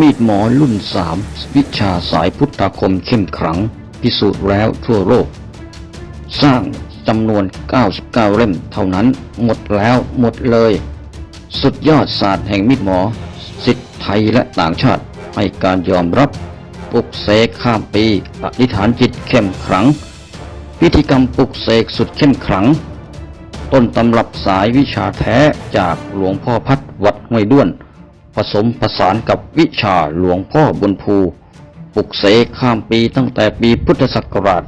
มีดหมอรุ่นสามวิชาสายพุทธคมเข้มขลัง พิสูจน์แล้วทั่วโลก สร้างจำนวน 99 เล่มเท่านั้น หมดแล้วหมดเลย สุดยอดศาสตร์แห่งมีดหมอ สิทธิ์ไทยและต่างชาติ ให้การยอมรับปลุกเสกข้ามปีอธิษฐานจิตเข้มขลัง พิธีกรรมปลุกเสกสุดเข้มขลัง ต้นตำรับสายวิชาแท้จากหลวงพ่อพัดวัดห้วยด้วน ผสมผสานกับวิชาหลวงพ่อบนภูปลุกเสกข้ามปีตั้งแต่ปีพุทธศักราช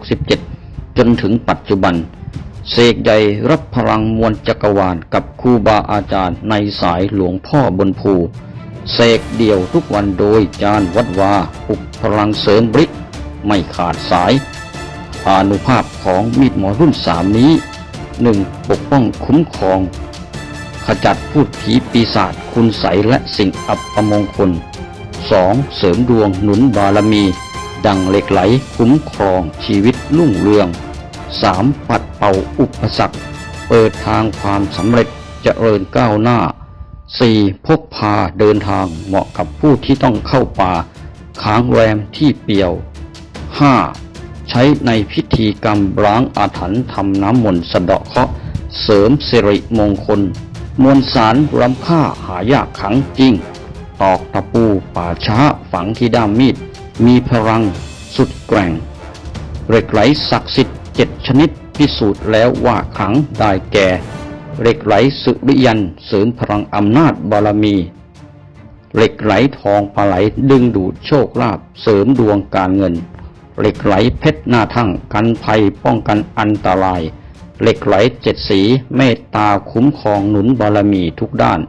2567 จนถึงปัจจุบัน เสกใหญ่รับพลังมวลจักรวาลกับครูบาอาจารย์ในสายหลวงพ่อบนภูเสกเดี่ยวทุกวันโดยจานวัดวาปลุกพลังเสริมบริกไม่ขาดสาย อนุภาพของมีดหมอรุ่นสามนี้หนึ่งปกป้องคุ้มครอง ขจัดพูดผีปีศาจคุณใสยและสิ่งอับปมงคล 2. เสริมดวงหนุนบารมี ดังเหล็กไหลคุ้มครองชีวิตรุ่งเรือง 3. ปัดเป่าอุปสรรค เปิดทางความสำเร็จเจริญก้าวหน้า 4. พกพาเดินทางเหมาะกับผู้ที่ต้องเข้าป่า ค้างแรมที่เปี่ยว 5. ใช้ในพิธีกรรมล้างอาถรรพ์ทำน้ำมนต์สะเดาะเคราะห์เสริมสิริมงคล มวลสารล้ำค่าหายากขังจริง ตอกตะปูป่าช้าฝังที่ด้ามมีด มีพลังสุดแกร่งเหล็กไหลศักดิ์สิทธิ์เจ็ดชนิดพิสูจน์แล้วว่าขังได้แก่เหล็กไหลสุริยันเสริมพลังอำนาจบารมีเหล็กไหลทองปลาไหลดึงดูดโชคลาภเสริมดวงการเงิน เหล็กไหลเพชรหน้าทั่งกันภัยป้องกันอันตราย เหล็กไหลเจ็ดสีเมตตาคุ้มครองหนุนบารมีทุกด้าน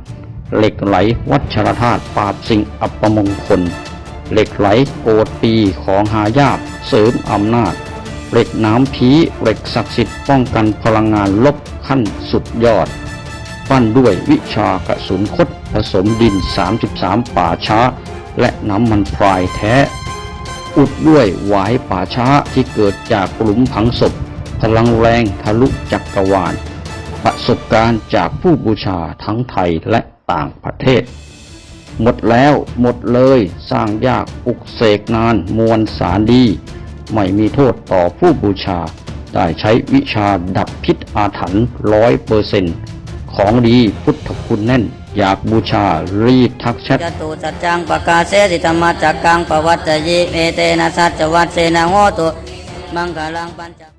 เหล็กไหลวัชรธาตุปราบสิ่งอัปมงคล เหล็กไหลโกดปีของหายากเสริมอำนาจ เหล็กน้ำผีเหล็กศักดิ์สิทธิ์ป้องกันพลังงานลบขั้นสุดยอดปั้นด้วยวิชากระสุนคดผสมดิน 33 ป่าช้า และน้ำมันพรายแท้ อุดด้วยหวายป่าช้าที่เกิดจากหลุมผังศพ พลังแรงทะลุจักรวาล ประสบการณ์จากผู้บูชาทั้งไทยและต่างประเทศ หมดแล้วหมดเลยสร้างยากปลุกเสกนานมวลสารดี ไม่มีโทษต่อผู้บูชา ได้ใช้วิชาดับพิษอาถรรพ์ร้อยเปอร์เซนของดีพุทธคุณแน่น อยากบูชารีบทักแชทจตุสัจจังปกาเสสิธรรมจักกังปวัติยิเอเตนะสัจวัตเสนะโหตุมังคลังปัญจ